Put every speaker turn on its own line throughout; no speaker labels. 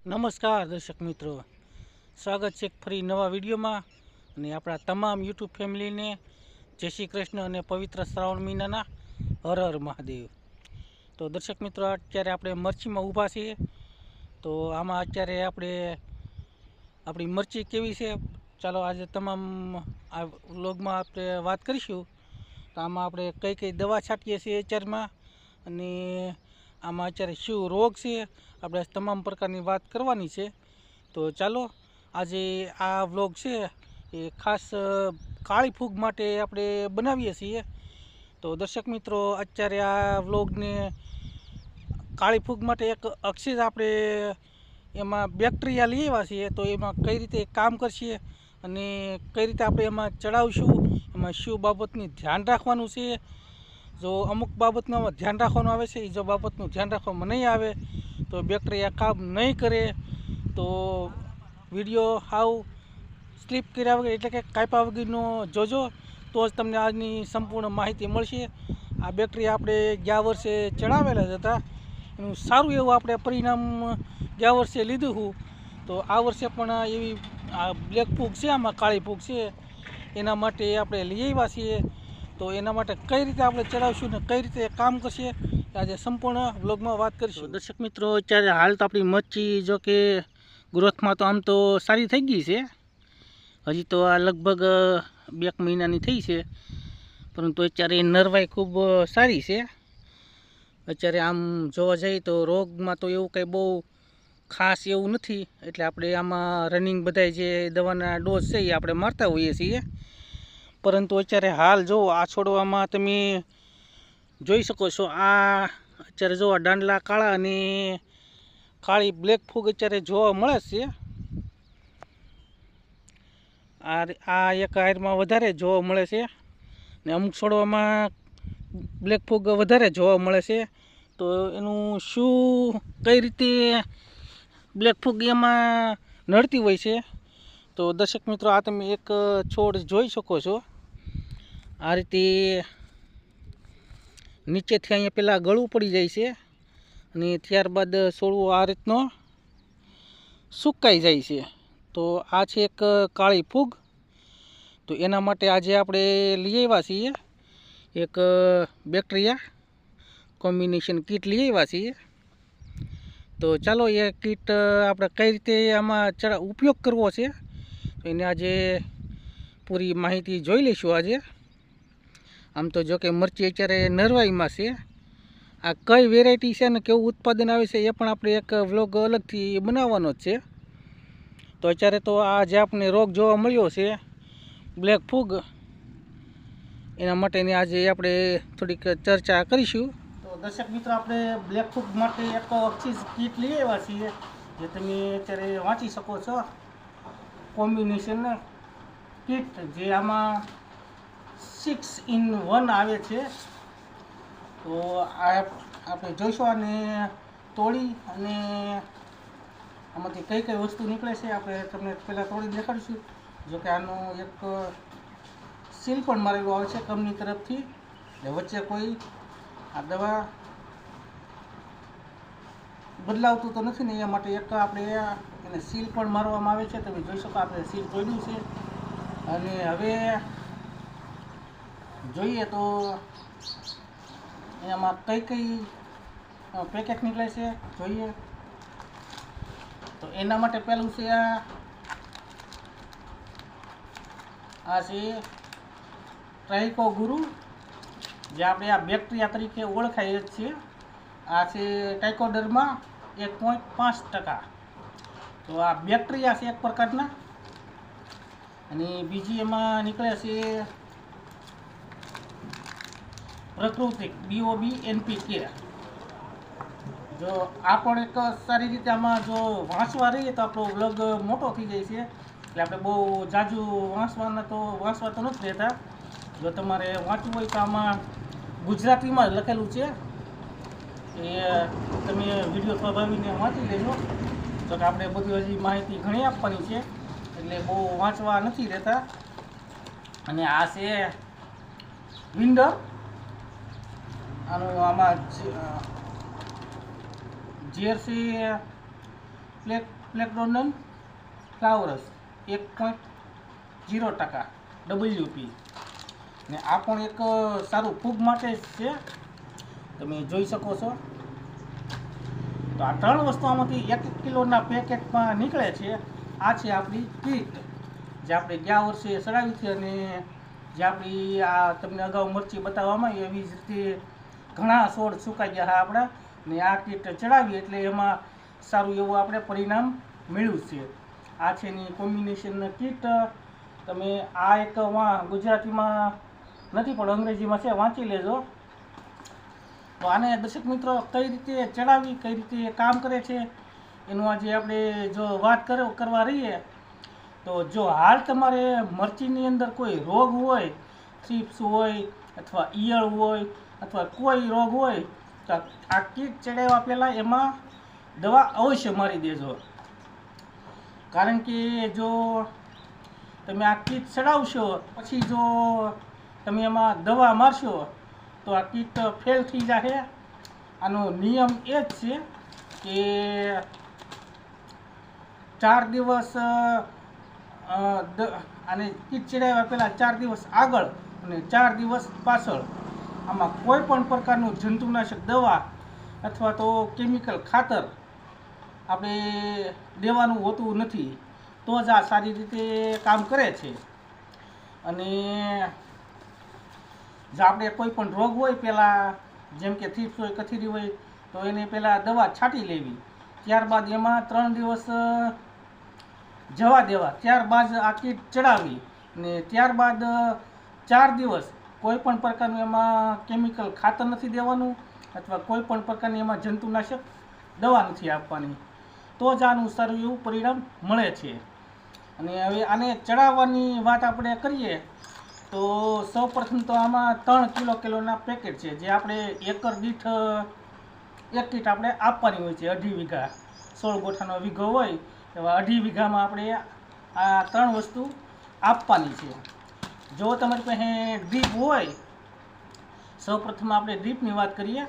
નમસ્કાર, દર્શક મિત્રો. સ્વાગત છે ફરી નવા વિડીયોમાં અને આપણા તમામ યુટ્યુબ ફેમિલીને જય શ્રી કૃષ્ણ અને પવિત્ર શ્રાવણ મહિનાના હર હર મહાદેવ. તો દર્શક મિત્રો, અત્યારે આપણે મરચીમાં ઊભા છીએ. તો આમાં અત્યારે આપણે, આપણી મરચી કેવી છે? ચાલો આજે તમામ આ વ્લોગમાં આપણે વાત કરીશું. તો આમાં આપણે કઈ કઈ દવા છાંટીએ છીએ અત્યારમાં અને આમાં અત્યારે શું રોગ છે, આપણે તમામ પ્રકારની વાત કરવાની છે. તો ચાલો, આજે આ વ્લોગ છે, એ ખાસ કાળી ફૂગ માટે આપણે બનાવીએ છીએ. તો દર્શક મિત્રો, અત્યારે આ વ્લોગને કાળી ફૂગ માટે એક અક્ષિત આપણે એમાં બેક્ટેરિયા લઈ આવ્યા છીએ. તો એમાં કઈ રીતે કામ કરશે અને કઈ રીતે આપણે એમાં ચડાવશું, એમાં શું બાબતની ધ્યાન રાખવાનું છે જો અમુક બાબતનું ધ્યાન રાખવાનું આવે છે એ જો બાબતનું ધ્યાન રાખવામાં નહીં આવે, તો બેક્ટેરિયા કામ નહીં કરે, તો વીડિયો હાવ સ્લીપ કર્યા વગર, એટલે કે કાપ્યા વગરનો જોજો, તો જ તમને આજની સંપૂર્ણ માહિતી મળશે. આ બેક્ટેરિયા આપણે ગયા વર્ષે ચડાવેલા જ હતા. એનું સારું એવું આપણે પરિણામ ગયા વર્ષે લીધું હતું. તો આ વર્ષે પણ એવી આ બ્લેક ફૂગ છે, આમાં કાળી ફૂગ છે, એના માટે આપણે લઈ આવ્યા છીએ. તો એના માટે કઈ રીતે આપણે ચડાવશું ને કઈ રીતે કામ કરશે આજે સંપૂર્ણ વ્લોગમાં વાત કરીશું. દર્શક મિત્રો અત્યારે હાલ તો આપણી મચ્છી જો કે ગ્રોથમાં તો આમ તો સારી થઈ ગઈ છે. હજી તો આ લગભગ બે એક મહિનાની થઈ છે. પરંતુ અત્યારે નરવાઈ ખૂબ સારી છે. અત્યારે આમ જોવા જઈએ તો રોગમાં તો એવું કંઈ બહુ ખાસ એવું નથી. એટલે આપણે આમાં રનિંગ બધાય જે દવાના ડોઝ છે એ આપણે મારતા હોઈએ છીએ. પરંતુ અત્યારે હાલ જો આ છોડવામાં તમે જોઈ શકો છો, આ અત્યારે જો આ દાંડલા કાળા અને કાળી બ્લેક ફૂગ અત્યારે જોવા મળે છે. આ આ એક આયરમાં વધારે જોવા મળે છે ને અમુક છોડવામાં બ્લેક ફૂગ વધારે જોવા મળે છે. તો એનું શું, કઈ રીતે બ્લેક ફૂગ એમાં નડતી હોય છે? તો દર્શક મિત્રો, આ તમે એક છોડ જોઈ શકો છો. આ રીતે નીચેથી અહીંયા પહેલાં ગળું પડી જાય છે અને ત્યારબાદ સોળવો આ રીતનો સુકાઈ જાય છે. તો આ છે એક કાળી ફૂગ. તો એના માટે આજે આપણે લઈ આવ્યા છીએ એક બેક્ટેરિયા કોમ્બિનેશન કીટ લઈ આવ્યા છીએ. તો ચાલો એ કીટ આપણે કઈ રીતે આમાં ચડા ઉપયોગ કરવો છે એને આજે પૂરી માહિતી જોઈ લઈશું આજે. આમ તો જો કે મરચી અત્યારે નરવાઈમાં છે. આ કઈ વેરાયટી છે ને કેવું ઉત્પાદન આવે છે એ પણ આપણે એક વ્લોગ અલગથી બનાવવાનો જ છે. તો અત્યારે તો આ જે આપણે રોગ જોવા મળ્યો છે બ્લેક ફૂગ એના માટેની આજે આપણે થોડીક ચર્ચા કરીશું. તો દર્શક મિત્રો, આપણે બ્લેક ફૂગ માટે એક ઓક્સિસ કીટ લઈ આવ્યા છીએ, જે તમે અત્યારે વાંચી શકો છો. કોમ્બિનેશન કીટ જે આમાં સિક્સ ઇન વન આવે છે. તો આ આપણે જોઈશું અને તોડી અને આમાંથી કઈ કઈ વસ્તુ નીકળે છે આપણે તમને પહેલાં તોડી દેખાડીશું. જોકે આનું એક સીલ પણ મારેલું આવે છે કંપની તરફથી. એટલે વચ્ચે કોઈ આ દવા બદલાવતું તો નથી ને એ માટે એક આપણે એને સીલ પણ મારવામાં આવે છે. તમે જોઈ શકો આપણે સીલ તોડ્યું છે. અને હવે જોઈએ તો એમાં કઈ કઈ પેકેટ નીકળે છે? જોઈએ. તો એના માટે પહેલું છે આ. આ છે ટ્રાઇકો ગુરુ જે આપણે આ બેક્ટેરિયા તરીકે ઓળખાય જ છે આ છે ટાઇકોડરમાં એક પોઈન્ટ પાંચ ટકા. તો આ બેક્ટેરિયા છે એક પ્રકારના. અને બીજી એમાં નીકળે છે પ્રાકૃતિક બીઓબી એનપીકે જો આ પણ એક સારી રીતે આમાં જો વાંચવા રહીએ તો આપણો વ્લોગ મોટો થઈ જાય છે. એટલે આપણે બહુ જાજુ વાંચવાના તો વાંચવા તો નથી રહેતા. જો તમારે વાંચવું હોય તો આમાં ગુજરાતીમાં લખેલું છે. એ તમે વીડિયો સ્વભાવીને વાંચી લેજો. તો કે આપણે બધી હજી માહિતી ઘણી આપવાની છે. એટલે બહુ વાંચવા નથી રહેતા. અને આ છે વિન્ડર. આનું આમાં જે- અ, ઝેર પ્લેક પ્લેકડોનન ફ્લાવરસ એક પોઈન્ટ જીરો ટકા ડબલ્યુપી ને આ પણ એક સારું ફૂગ માટે છે. તમે જોઈ શકો છો. તો આ ત્રણ વસ્તુ આમાંથી એક કિલોના પેકેટમાં નીકળે છે. આ છે આપણી કીટ. જે આપણે ગયા વર્ષે ચડાવી છે અને જે આપણી આ તમને અગાઉ મરચી બતાવવામાં એવી જ રીતે ઘણા છોડ સુકાઈ ગયા આપણા. ને આ કીટ ચડાવી એટલે એમાં સારું એવું આપણે પરિણામ મળ્યું છે. આ છે એની કોમ્બિનેશન કીટ. તમે આ એક વા ગુજરાતીમાં નથી, પણ અંગ્રેજીમાં છે, વાંચી લેજો. તો આને દર્શક મિત્રો કઈ રીતે ચડાવી, કઈ રીતે કામ કરે છે, એનું આજે આપણે જો વાત કરો, કરવા રહીએ, તો જો હાલ તમારે મરચીની અંદર કોઈ રોગ હોય, થ્રીપ્સ હોય અથવા ઈયળ હોય અથવા કોઈ રોગ હોય તો આ કીટ ચડાવ્યા પહેલાં એમાં દવા અવશ્ય મારી દેજો. કારણ કે જો તમે આ કીટ ચડાવશો, પછી જો તમે એમાં દવા મારશો, તો આ કીટ ફેલ થઈ જશે આનો નિયમ એ જ છે કે ચાર દિવસ અને કીટ ચડાવ્યા પહેલાં ચાર દિવસ આગળ અને ચાર દિવસ પાછળ. આમાં કોઈ પણ પ્રકારનું જંતુનાશક દવા અથવા તો કેમિકલ ખાતર આપણે દેવાનું હોતું નથી, તો જ આ સારી રીતે કામ કરે છે. અને જો આપણે કોઈ પણ રોગ હોય પહેલાં જેમ કે થીપ્સ હોય, કથીરી હોય, તો એને પહેલાં દવા છાંટી લેવી. ત્યારબાદ એમાં ત્રણ દિવસ જવા દેવા. ત્યારબાદ આ કીટ ચડાવી ને ત્યારબાદ ચાર દિવસ કોઈ પણ પ્રકારનું એમાં કેમિકલ ખાતર નથી દેવાનું અથવા કોઈ પણ પ્રકારની એમાં જંતુનાશક દવા નથી આપવાની. તો જ આનું સારું એવું પરિણામ મળે છે. અને હવે આને ચડાવવાની વાત આપણે કરીએ, તો સૌપ્રથમ તો આમાં ત્રણ કિલો કિલોના પેકેટ છે, જે આપણે એકર દીઠ એક કીટ આપણે આપવાની હોય છે, અઢી વીઘા. સોળ ગોઠાનો વીઘો હોય, એવા અઢી વીઘામાં આપણે આ ત્રણ વસ્તુ આપવાની છે. જો તમારી પાસે ડ્રીપ હોય, સૌપ્રથમ આપણે ડ્રીપની વાત કરીએ.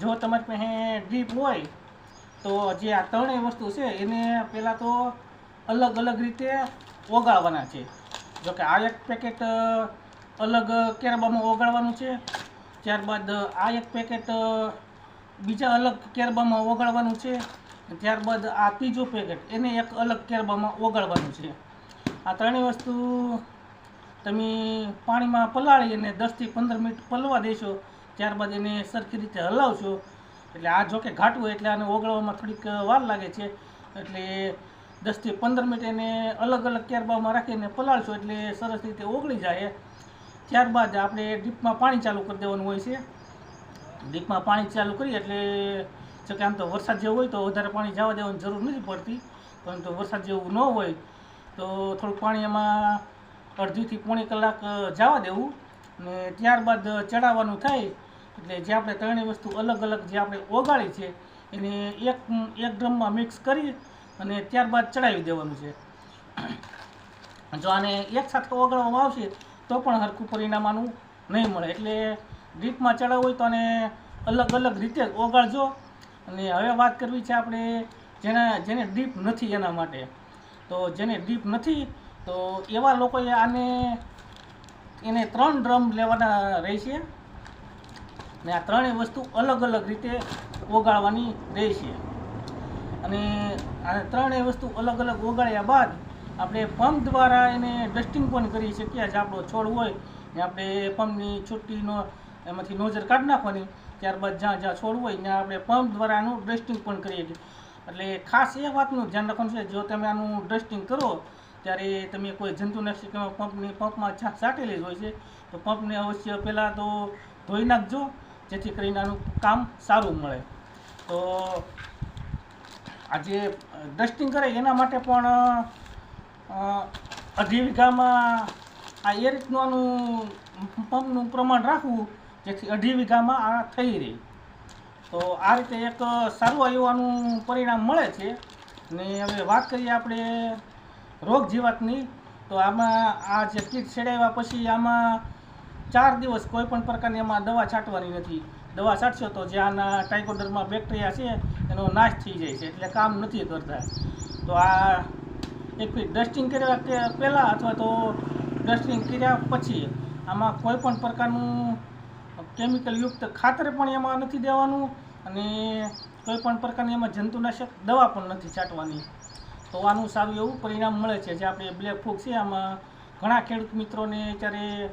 જો તમારી પાસે ડ્રીપ હોય, તો જે આ ત્રણેય વસ્તુ છે, એને પહેલાં તો અલગ અલગ રીતે ઓગાળવાના છે. જો કે આ એક પેકેટ અલગ કેરબામાં ઓગાળવાનું છે. ત્યારબાદ આ એક પેકેટ બીજા અલગ કેરબામાં ઓગાળવાનું છે. ત્યારબાદ આ ત્રીજું પેકેટ એને એક અલગ કેરબામાં ઓગાળવાનું છે. આ ત્રણેય વસ્તુ તમે પાણીમાં પલાળી અને દસથી પંદર મિનિટ પલવા દેશો, ત્યારબાદ એને સરખી રીતે હલાવશો. એટલે આ જો કે ઘાટું એટલે આને ઓગળવામાં થોડીક વાર લાગે છે. એટલે દસથી પંદર મિનિટ એને અલગ અલગ કેરબામાં રાખીને પલાળશો એટલે સરસ રીતે ઓગળી જાય. ત્યારબાદ આપણે ડીપમાં પાણી ચાલુ કરી દેવાનું હોય છે. ડીપમાં પાણી ચાલુ કરીએ એટલે જો કે આમ તો વરસાદ જેવું હોય તો વધારે પાણી જવા દેવાની જરૂર નથી પડતી, પરંતુ વરસાદ જેવું ન હોય તો થોડુંક પાણી એમાં અડધીથી પોણી કલાક જવા દેવું ને ત્યારબાદ ચડાવવાનું થાય એટલે જે આપણે ત્રણેય વસ્તુ અલગ અલગ જે આપણે ઓગાળી છે એને એક એક ડ્રમમાં મિક્સ કરી અને ત્યારબાદ ચડાવી દેવાનું છે. જો આને એક સાથે ઓગાળવામાં આવશે તો પણ હરખું પરિણામ આનું નહીં મળે. એટલે ડીપમાં ચડાવવું હોય તો આને અલગ અલગ રીતે ઓગાળજો. અને હવે વાત કરવી છે આપણે જેના, જેને ડીપ નથી એના માટે. તો જેને ડીપ નથી તો એવા લોકોએ આને, એને ત્રણ ડ્રમ લેવાના રહેશે ને આ ત્રણેય વસ્તુ અલગ અલગ રીતે ઓગાળવાની રહેશે. અને આ ત્રણેય વસ્તુ અલગ અલગ ઓગાળ્યા બાદ આપણે પંપ દ્વારા એને ડસ્ટિંગ પણ કરી શકીએ. છીએ આપણો છોડ હોય ને આપણે પંપની છુટ્ટીનો એમાંથી નોઝર કાઢી નાખવાની, ત્યારબાદ જ્યાં જ્યાં છોડ હોય ત્યાં આપણે પંપ દ્વારા આનું ડસ્ટિંગ પણ કરીએ છીએ. એટલે ખાસ એ વાતનું ધ્યાન રાખવાનું છે, જો તમે આનું ડસ્ટિંગ કરો ત્યારે તમે કોઈ જંતુનાશિકમાં પંપની પંપમાં છાંટેલી જ હોય છે, તો પંપને અવશ્ય પહેલાં તો ધોઈ નાખજો, જેથી કરીને આનું કામ સારું મળે. તો આજે ડસ્ટિંગ કરે એના માટે પણ અઢી વીઘામાં આ એ રીતનું આનું પંપનું પ્રમાણ રાખવું, જેથી અઢી વીઘામાં આ થઈ રહે. તો આ રીતે એક સારું એવું આનું પરિણામ મળે છે. ને હવે વાત કરીએ આપણે રોગ જીવાતની, તો આમાં આ જે કીટ છેડાવ્યા પછી આમાં ચાર દિવસ કોઈ પણ પ્રકારની એમાં દવા છાંટવાની નથી. દવા છાંટશો તો જે આના ટાઇકોડરમાં બેક્ટેરિયા છે, એનો નાશ થઈ જાય છે, એટલે કામ નથી કરતા. તો આ એક ફીટ ડસ્ટિંગ કર્યા કે પહેલાં અથવા તો ડસ્ટિંગ કર્યા પછી આમાં કોઈ પણ પ્રકારનું કેમિકલયુક્ત ખાતર પણ એમાં નથી દેવાનું અને કોઈ પણ પ્રકારની એમાં જંતુનાશક દવા પણ નથી છાંટવાની. તો આનું સારું એવું પરિણામ મળે છે. જે આપણે બ્લેક ફૂગ છે, આમાં, ઘણા ખેડૂત મિત્રોને અત્યારે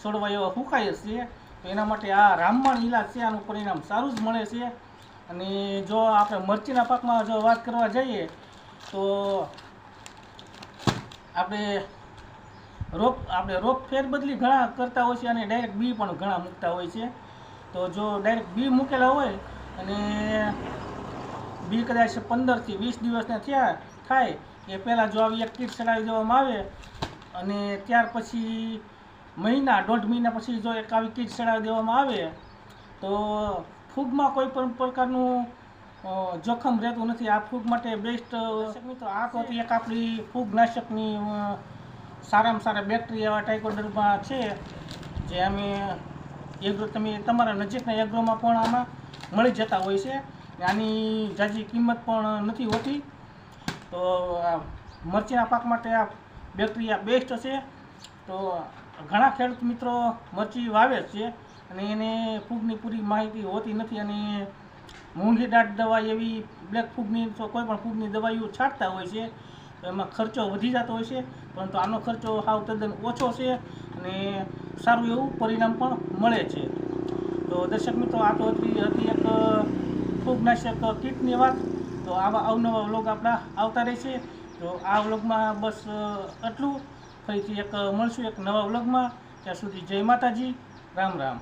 છોડવા એવા હુકાય છે તો એના માટે આ રામબાણ ઇલાજ છે, આનું પરિણામ સારું જ મળે છે. અને જો આપણે મરચીના પાકમાં જો વાત કરવા જઈએ, તો આપણે રોપ આપણે રોપ ફેરબદલી ઘણા કરતા હોય છે અને ડાયરેક્ટ બી પણ ઘણા મૂકતા હોય છે. તો જો ડાયરેક્ટ બી મૂકેલા હોય અને બી કદાચ પંદરથી વીસ દિવસના થયા થાય એ પહેલાં જો આવી એક કીટ ચડાવી દેવામાં આવે અને ત્યાર પછી મહિના દોઢ મહિના પછી જો એક આવી કીટ ચડાવી દેવામાં આવે તો ફૂગમાં કોઈ પણ પ્રકારનું જોખમ રહેતું નથી. આ ફૂગ માટે બેસ્ટ મિત્રો આ તો એક આપણી ફૂગનાશકની સારામાં સારા બેક્ટેરિયા ટાઇકોડરમાં છે જે અમે એગ્રો તમે તમારા નજીકના એગ્રોમાં પણ આમાં મળી જતા હોય છે. આની જાજી કિંમત પણ નથી હોતી. તો મરચીના પાક માટે આ બેક્ટેરિયા બેસ્ટ છે. તો, ઘણા ખેડૂત મિત્રો મરચી વાવે છે અને એને ફૂગની પૂરી માહિતી હોતી નથી અને મોંઘી દાટ દવા એવી બ્લેક ફૂગની તો કોઈ પણ ફૂગની દવાઈઓ છાંટતા હોય છે એમાં ખર્ચો વધી જતો હોય છે, પરંતુ આનો ખર્ચો સાવ તદ્દન ઓછો છે અને સારું એવું પરિણામ પણ મળે છે. તો દર્શક મિત્રો, આ તો હતી હતી એક ફૂગનાશક કીટની વાત. તો આવા અવનવા વ્લોગ આપણા આવતા રહેશે. તો આ વ્લોગમાં બસ આટલું. ફરીથી એક મળશું એક નવા વ્લોગમાં. ત્યાં સુધી જય માતાજી. રામ રામ.